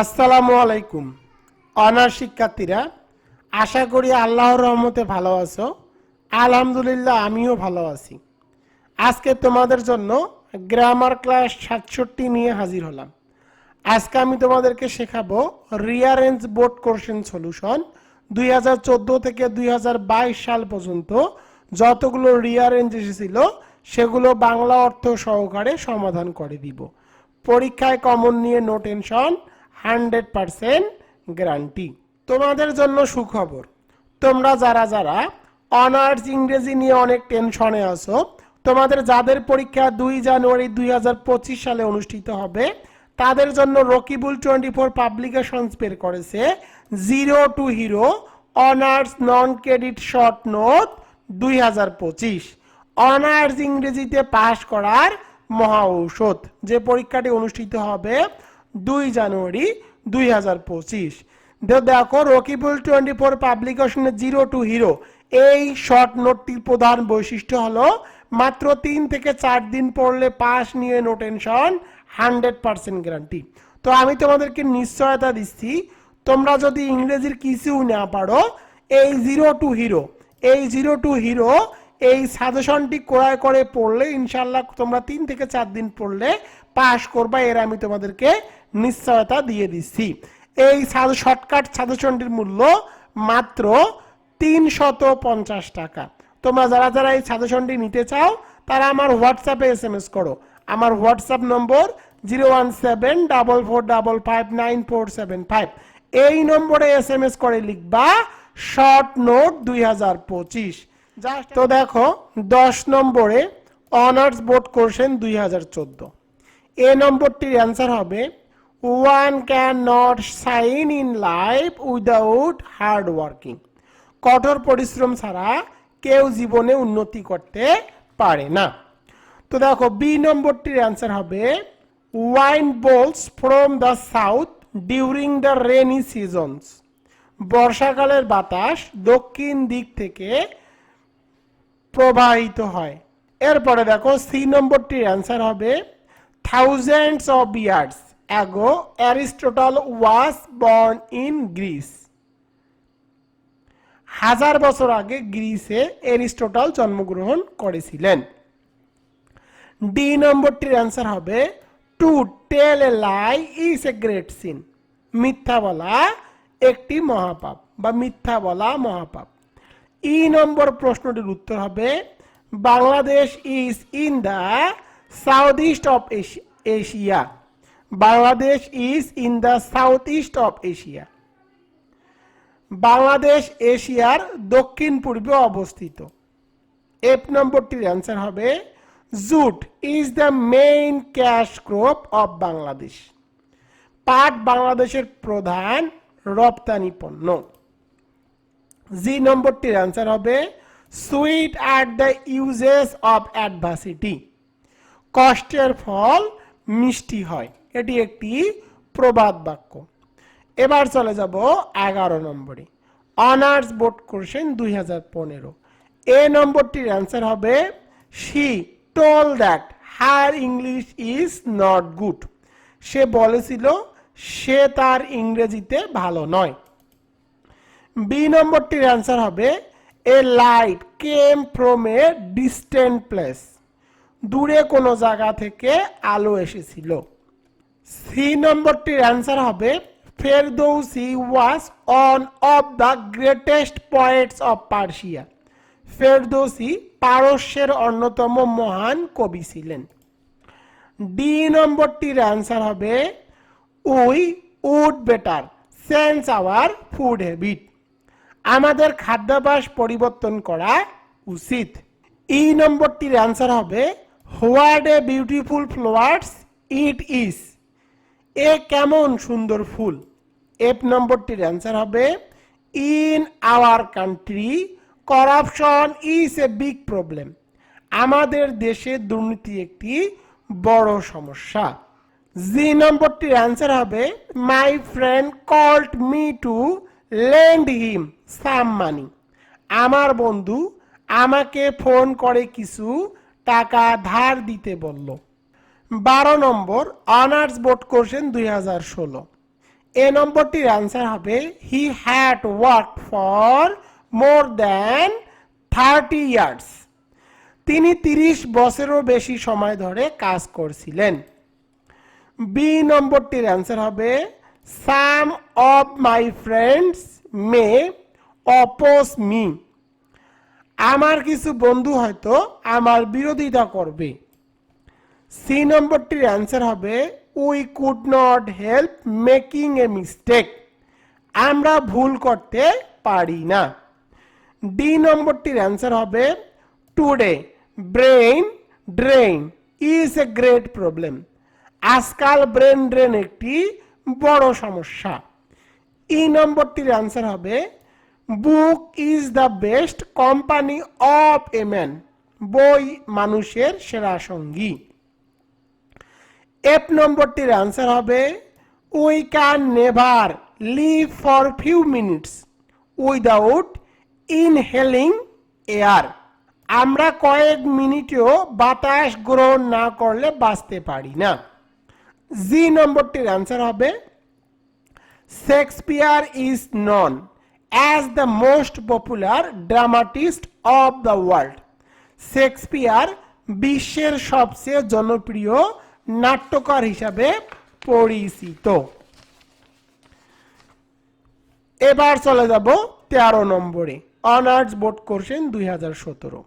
আসসালামু আলাইকুম। অনার শিক্ষার্থীরা, আশা করি আল্লাহর রহমতে ভালো আছো। আলহামদুলিল্লাহ, আমিও ভালো আছি। আজকে তোমাদের জন্য গ্রামার ক্লাস সাতষট্টি নিয়ে হাজির হলাম। আজকে আমি তোমাদেরকে শেখাবো রিয়ারেঞ্জ বোর্ড কোশ্চেন সলিউশন দুই হাজার চোদ্দ থেকে দুই হাজার বাইশ সাল পর্যন্ত যতগুলো রিয়ারেঞ্জ এসেছিল, সেগুলো বাংলা অর্থ সহকারে সমাধান করে দিব। পরীক্ষায় কমন নিয়ে no tension hundred percent guarantee. তোমাদের জন্য সুখবর। তোমরা যারা যারা অনার্স ইংরেজি নিয়ে অনেক টেনশনে আছো, তোমাদের যাদের পরীক্ষা দুই জানুয়ারি দুই হাজার পঁচিশ সালে অনুষ্ঠিত হবে, তাদের জন্য রকিবুল টোয়েন্টি ফোর পাবলিকেশনস বের করেছে zero to hero honours non credit short note দুই হাজার পঁচিশ। অনার্স ইংরেজিতে পাশ করার মহা ঔষধ। যে পরীক্ষাটি অনুষ্ঠিত হবে দুই জানুয়ারি দুই হাজার পঁচিশ। দেখো, রকিবুল টোয়েন্টি ফোর পাবলিকেশনের জিরো টু হিরো। এই শর্ট নোটটির প্রধান বৈশিষ্ট্য হলো, মাত্র তিন থেকে চার দিন পড়লে পাস নিয়ে no tension hundred percent guarantee তো আমি তোমাদেরকে নিশ্চয়তা দিচ্ছি, তোমরা যদি ইংরেজির কিছু না পারো, এই জিরো টু হিরো, এই জিরো টু হিরো, এই সাজেশনটি ক্রয় করে পড়লে ইনশাল্লাহ তোমরা তিন থেকে চার দিন পড়লে পাস করবা, এর আমি তোমাদেরকে নিশ্চয়তা দিয়ে দিচ্ছি এই শর্টকাট সাজেশনটির মূল্য মাত্র তিনশত পঞ্চাশ টাকা। তোমরা যারা যারা এই সাজেশনটি নিতে চাও তারা আমার হোয়াটসঅ্যাপে এস এম এস করো। আমার WhatsApp number zero one seven double four double five nine four seven five. এই নম্বরে এস এম এস করে লিখবা শর্ট নোট দুই হাজার পঁচিশ। তো দেখো দশ নম্বরে অনার্স বোর্ড কোশ্চেন দুই হাজার চোদ্দ। এ নম্বরটির অ্যান্সার হবে can not shine in life without hard working কঠোর পরিশ্রম ছাড়া কেউ জীবনে উন্নতি করতে পারে না। তো দেখো, বি নম্বরটির অ্যান্সার হবে wind blows from the south during the rainy seasons বর্ষাকালের বাতাস দক্ষিণ দিক থেকে প্রবাহিত হয়। এরপরে দেখো, সি নম্বরটির অ্যান্সার হবে thousands of years ago Aristotle was born in Greece হাজার বছর আগে গ্রিসে অ্যারিস্টোটল জন্মগ্রহণ করেছিলেন। ডি নম্বরটির অ্যান্সার হবে to tell a lie is a great sin মিথ্যা বলা একটি মহাপাপ বা মিথ্যা বলা মহাপাপ। ই নম্বর প্রশ্নটির উত্তর হবে, Bangladesh is in the south east of Asia Bangladesh is in the south east of Asia Bangladesh এশিয়ার দক্ষিণ পূর্বে অবস্থিত। এফ নম্বরটির অ্যান্সার হবে jute is the main cash crop of Bangladesh পাট বাংলাদেশের প্রধান রপ্তানি পণ্য। জি নম্বরটির অ্যান্সার হবে sweet at the uses of adversity কষ্টের ফল মিষ্টি হয়। এটি একটি প্রবাদ বাক্য। এবার চলে যাব এগারো নম্বরে। অনার্স বোর্ড কোশ্চেন দুই হাজার পনেরো। এ নম্বরটির অ্যান্সার হবে she told that her English is not good সে বলেছিল, সে তার ইংরেজিতে ভালো নয়। বি নম্বরটির অ্যান্সার হবে a light came from a distant place দূরে কোনো জায়গা থেকে আলো এসেছিল। সি নম্বরটির অ্যান্সার হবে Ferdowsi was on of the greatest points of Persia Ferdowsi পারস্যের অন্যতম মহান কবি ছিলেন। ডি নম্বরটির অ্যান্সার হবে, we would better, sense our food habit. আমাদের খাদ্যাভ্যাস পরিবর্তন করা উচিত। ই নম্বরটির অ্যান্সার হবে, what a beautiful flowers it is. এ কেমন সুন্দর ফুল? এফ নম্বরটির অ্যান্সার হবে in our country corruption is a big problem আমাদের দেশে দুর্নীতি একটি বড় সমস্যা। জি নম্বরটির অ্যান্সার হবে my friend called me to lend him some money আমার বন্ধু আমাকে ফোন করে কিছু টাকা ধার দিতে বলল। বারো নম্বর অনার্স বোর্ড কোশ্চেন দুই হাজার ষোলো। এ নম্বরটির অ্যান্সার হবে he had work for more than thirty years তিনি তিরিশ বছরেরও বেশি সময় ধরে কাজ করছিলেন। বি নম্বরটির অ্যান্সার হবে some of my friends may oppose me আমার কিছু বন্ধু হয়তো আমার বিরোধিতা করবে। সি নম্বরটির অ্যান্সার হবে we could not help making a mistake আমরা ভুল করতে পারি না। ডি নম্বরটির অ্যান্সার হবে today brain drain is a great problem আজকাল ব্রেন ড্রেন একটি বড় সমস্যা। ই নম্বরটির অ্যান্সার হবে book is the best company of a man বই মানুষের সেরা সঙ্গী। এফ নম্বরটির অ্যান্সার হবে we can never live for few minutes without inhaling air আমরা কয়েক মিনিটেও বাতাস গ্রহণ না করলে বাঁচতে পারি না। জি নম্বরটির অ্যান্সার হবে Shakespeare is known as the most popular dramatist of the world Shakespeare বিশ্বের সবচেয়ে জনপ্রিয় নাট্যকার হিসাবে পরিচিত। এবার চলে যাব তেরো নম্বরে, অনার্স বোর্ড কোশ্চেন দুই হাজার সতেরো।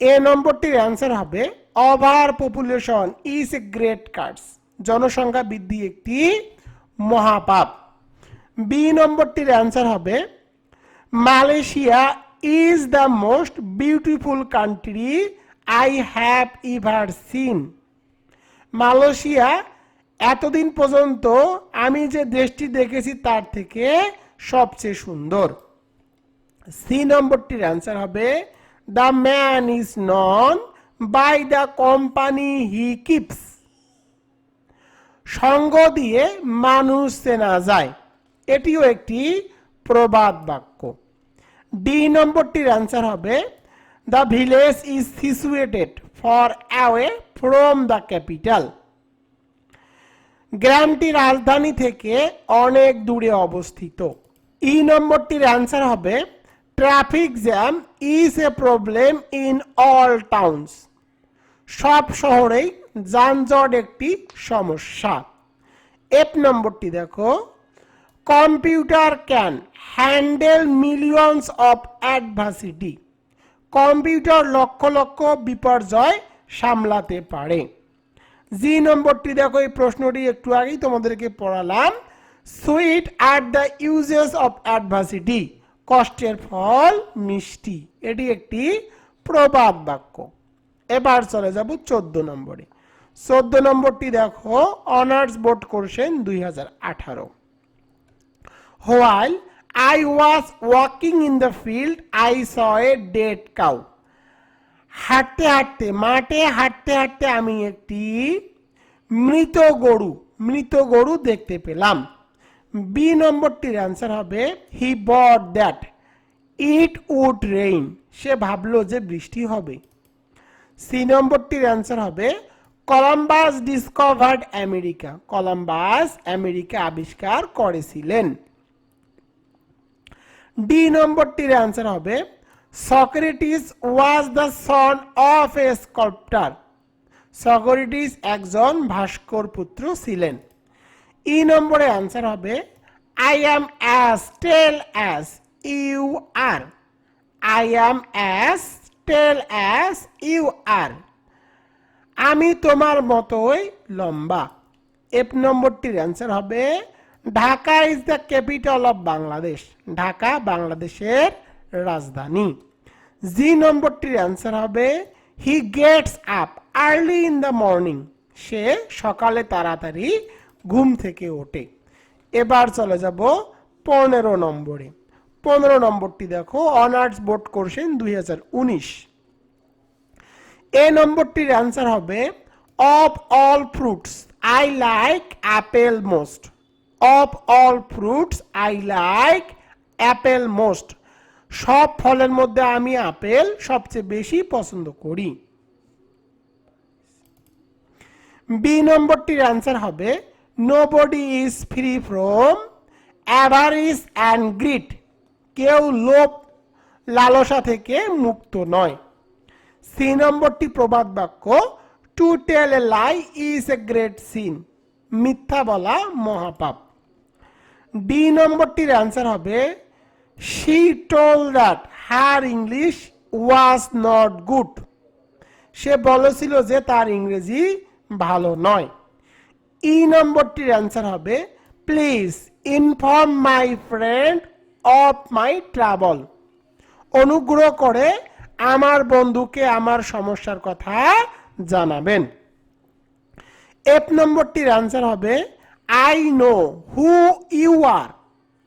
এ নম্বরটির অ্যান্সার হবে, over population is a great curse জনসংখ্যা বৃদ্ধি একটি মহাপাপ। বি নম্বরটির অ্যান্সার হবে, Malaysia is the most beautiful country I have ever seen. Malaysia এতদিন পর্যন্ত আমি যে দেশটি দেখেছি তার থেকে সবচেয়ে সুন্দর। সি নম্বরটির অ্যান্সার হবে, the man is known by the company he keeps. সঙ্গ দিয়ে মানুষ চেনা যায়। এটিও একটি প্রবাদ বাক্য। ডি নম্বরটির অ্যান্সার হবে the village is situated far away from the capital গ্রামটি রাজধানী থেকে অনেক দূরে অবস্থিত। ই নম্বরটির অ্যান্সার হবে traffic jam is a problem in all towns সব শহরেই যানজট একটি সমস্যা। এফ নম্বরটি দেখো computer can handle millions of adversity computer লক্ষ লক্ষ বিপর্যয় সামলাতে পারে। জি নম্বরটি দেখো, এই প্রশ্নটি একটু আগেই তোমাদেরকে পড়ালাম। Sweet are the uses of adversity কষ্টের ফল মিষ্টি। এটি একটি প্রবাদ বাক্য। এবার চলে যাব চোদ্দ নম্বরে। চোদ্দ নম্বরটি দেখো অনার্স বোর্ড কোর্সেন দুই হাজার আঠারো। While I was walking in the field I saw a dead cow হাঁটতে হাঁটতে, মাঠে হাঁটতে হাঁটতে আমি একটি মৃত গরু মৃত গরু দেখতে পেলাম। বি নম্বরটির অ্যান্সার হবে he thought that it would rain সে ভাবলো যে বৃষ্টি হবে। সি নম্বরটির অ্যান্সার হবে Columbus discovered America Columbus America আবিষ্কার করেছিলেন। ডি নম্বরটির অ্যান্সার হবে Socrates was the son of a sculptor Socrates একজন ভাস্কর পুত্র ছিলেন। ই নম্বরে অ্যান্সার হবে I am as tall as you are I am as tall as you are আমি তোমার মতোই লম্বা। এফ নম্বরটির অ্যান্সার হবে Dhaka is the capital of Bangladesh Dhaka, বাংলাদেশের রাজধানী। জি নম্বরটির অ্যান্সার হবে he gets up early in the morning সে সকালে তাড়াতাড়ি ঘুম থেকে ওঠে। এবার চলে যাব পনেরো নম্বরে। পনেরো নম্বরটি দেখো অনার্স বোর্ড কোর্সেন দুই এ নম্বরটির অ্যান্সার হবে of all fruits I like apple most of all fruits I like apple most সব ফলের মধ্যে আমি আপেল সবচেয়ে বেশি পছন্দ করি। বি নম্বরটির অ্যান্সার হবে nobody is free from avarice and greed কেউ লোভ, লালসা থেকে মুক্ত নয়। সি নম্বরটি প্রবাদ বাক্য to tell a lie is a great sin মিথ্যা বলা মহাপাপ। ডি নম্বরটির অ্যান্সার হবে she told that her English was not good সে বলেছিল যে তার ইংরেজি ভালো নয়। ই নম্বরটির অ্যান্সার হবে please inform my friend of my travel অনুগ্রহ করে আমার বন্ধুকে আমার সমস্যার কথা জানাবেন। এফ নম্বরটির অ্যান্সার হবে I know who you are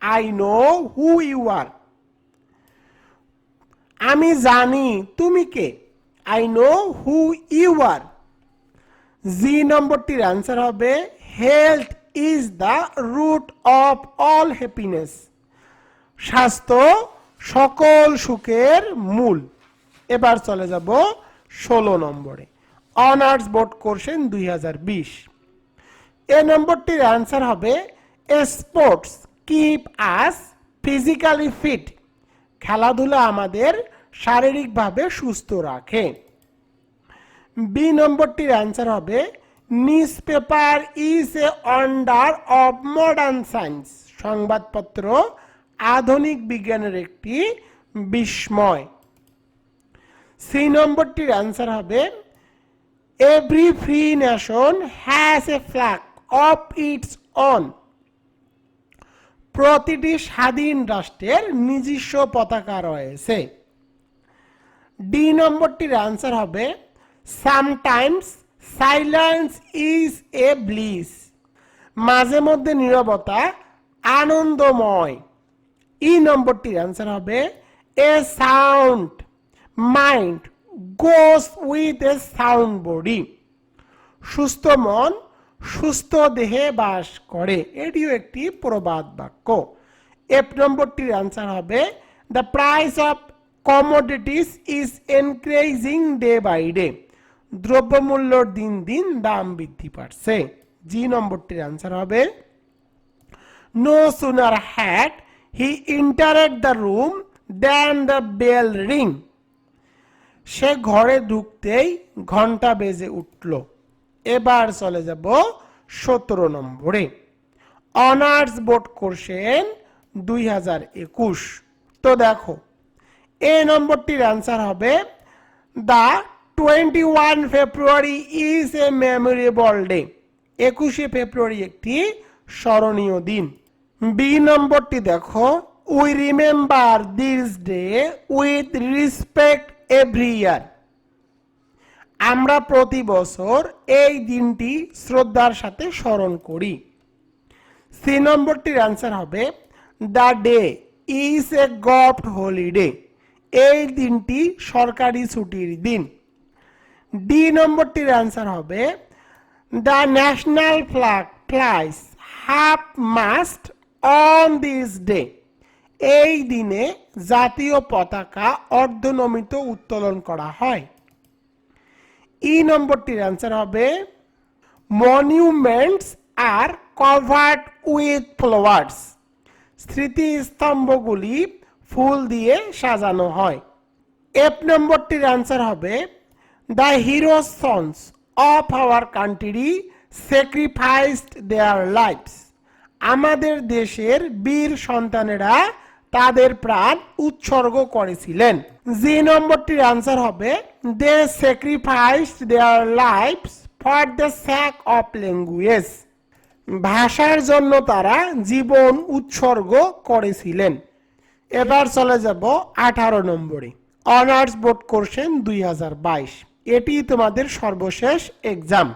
I know who you are আমি জানি তুমি কে? I know who you are G নম্বরটির answer হবে health is the root of all happiness স্বাস্থ্য সকল সুখের মূল। এবার চলে যাব ষোলো নম্বরে। অনার্স বোর্ড কোর্সেন দুই হাজার বিশ। এ নম্বরটির অ্যান্সার হবে sports keep us physically fit খেলাধুলা আমাদের শারীরিকভাবে সুস্থ রাখে। বি নম্বরটির অ্যান্সার হবে newspaper is a wonder of modern science সংবাদপত্র আধুনিক বিজ্ঞানের একটি বিস্ময়। সি নম্বরটির অ্যান্সার হবে every free nation has a flag of its own প্রতিটি স্বাধীন রাষ্ট্রের নিজস্ব পতাকা রয়েছে। ডি নম্বরটির অ্যান্সার হবে sometimes silence is a bliss মাঝে মধ্যে নীরবতা আনন্দময়। ই নম্বরটির অ্যান্সার হবে a sound mind goes with a sound body সুস্থ মন সুস্থ দেহে বাস করে। এটিও একটি প্রবাদ বাক্য। এফ নম্বরটির আনসার হবে the price of commodities is increasing day by day দ্রব্যমূল্যর দিন দিন দাম বৃদ্ধি পাচ্ছে। জি নম্বরটির আনসার হবে no sooner had he entered the room then the bell ring সে ঘরে ঢুকতেই ঘণ্টা বেজে উঠল। এবার চলে যাব সতেরো নম্বরে। অনার্স বোর্ড কোর্সেন দুই হাজার একুশ। তো দেখো, এ নম্বরটির অ্যান্সার হবে the twenty one February is a memorable day একুশে ফেব্রুয়ারি একটি স্মরণীয় দিন। বি নম্বরটি দেখো we remember this day with respect every year আমরা প্রতি বছর এই দিনটি শ্রদ্ধার সাথে স্মরণ করি। সি নম্বরটির অ্যান্সার হবে the day is a govt holiday এই দিনটি সরকারি ছুটির দিন। ডি নম্বরটির অ্যান্সার হবে the national flag flies half mast on this day এই দিনে জাতীয় পতাকা অর্ধনমিত উত্তোলন করা হয়। ই নম্বরটির অ্যান্সার হবে monuments are covered with flowers স্মৃতিস্তম্ভগুলি ফুল দিয়ে সাজানো হয়। এফ নম্বরটির অ্যান্সার হবে the hero sons of our country sacrificed their lives আমাদের দেশের বীর সন্তানেরা তাদের প্রাণ উৎসর্গ করেছিলেন। জি নম্বরটির আনসার হবে they sacrifice their lives for the sake of language ভাষার জন্য তারা জীবন উৎসর্গ করেছিলেন। এবার চলে যাব আঠারো নম্বরে। অনার্স বোর্ড কোর্সেন দুই হাজার বাইশ। এটি তোমাদের সর্বশেষ এক্সাম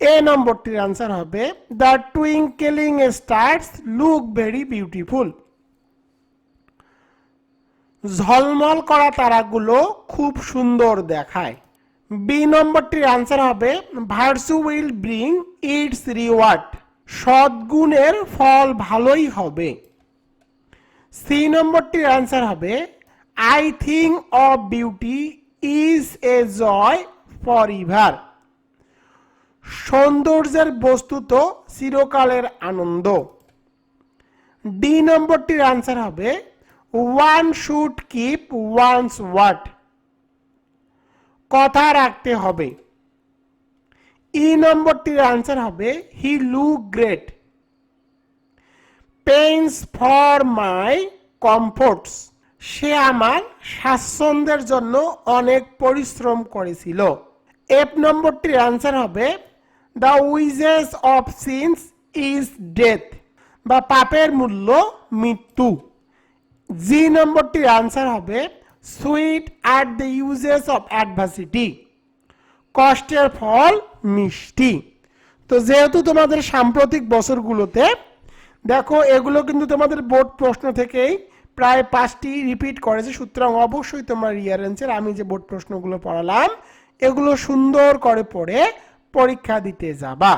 এ নম্বরটির আনসার হবে the twinkling stars look very beautiful ঝলমল করা তারাগুলো খুব সুন্দর দেখায়। বি নম্বরটির আনসার হবে virtue will bring its reward সদ্গুণের ফল ভালোই হবে। সি নম্বরটির আনসার হবে I think of beauty is a joy forever সৌন্দর্যের বস্তুত চিরকালের আনন্দ। ডি নম্বরটির আনসার হবে one should keep ones word কথা রাখতে হবে। ই নম্বরটির আনসার হবে he took great pains for my comforts সে আমার স্বাচ্ছন্দ্যের জন্য অনেক পরিশ্রম করেছিল। এফ নম্বরটির আনসার হবে the wages of sins is death বা পাপের মূল্য মৃত্যু। জি নম্বরটির আনসার হবে sweet are the uses of adversity কষ্টের ফল, মিষ্টি। তো যেহেতু তোমাদের সাম্প্রতিক বছরগুলোতে, দেখো এগুলো কিন্তু তোমাদের বোর্ড প্রশ্ন থেকেই প্রায় পাঁচটি রিপিট করেছে, সুতরাং অবশ্যই তোমরা রিয়ারেন্সের আমি যে বোর্ড প্রশ্নগুলো পড়ালাম, এগুলো সুন্দর করে পড়ে পরীক্ষা দিতে যাবা।